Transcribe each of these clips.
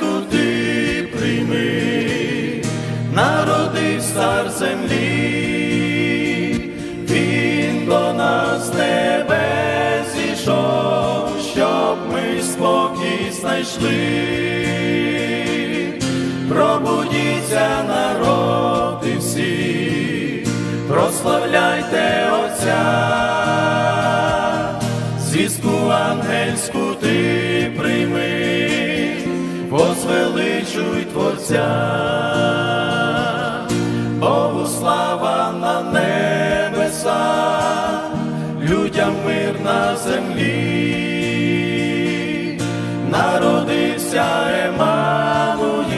ангельську ти прийми, народи цар землі, він до нас з зійшов, щоб ми спокій знайшли. Пробудіться народи всі, прославляйте Отця, звістку ангельську ти прийми, возвеличуй Творця, Богу слава на небесах, людям мир на землі, народився Еммануїл,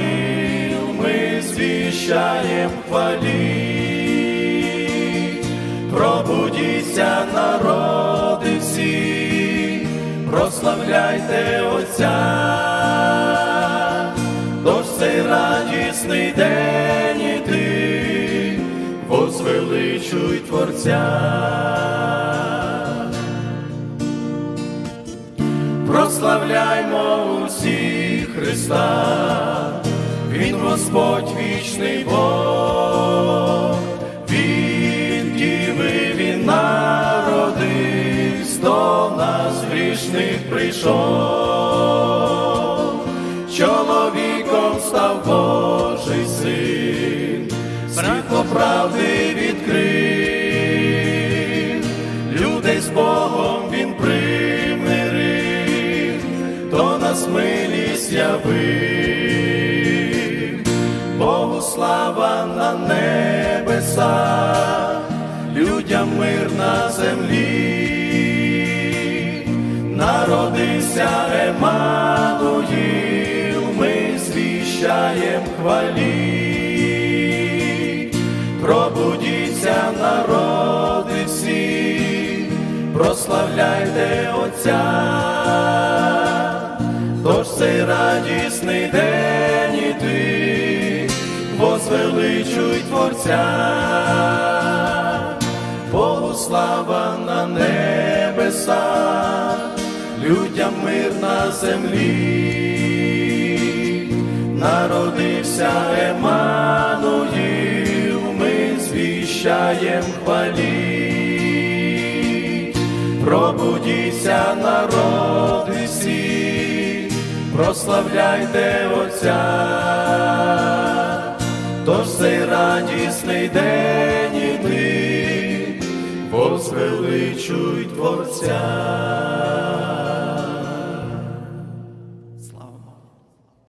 ми звіщаєм хвалі. Пробудіться народи всі, прославляйте Отця, радісний день іди, возвеличуй Творця. Прославляймо усі Христа, Він Господь вічний Бог, від діви Він народився, до нас грішних прийшов, світло правди відкрив, людей з Богом він примирив, до нас милість явив, Богу слава на небесах, людям мир на землі, народився Еммануїл, ми звіщаєм хвалі. Пробудіться народи всі, прославляйте Отця, тож цей радісний день іди, возвеличуй Творця, Богу слава на небесах, людям мир на землі, народився ми звіщаєм хвалі. Пробудіться народи всі, прославляйте Отця, тож цей радісний день іди, возвеличуй Творця.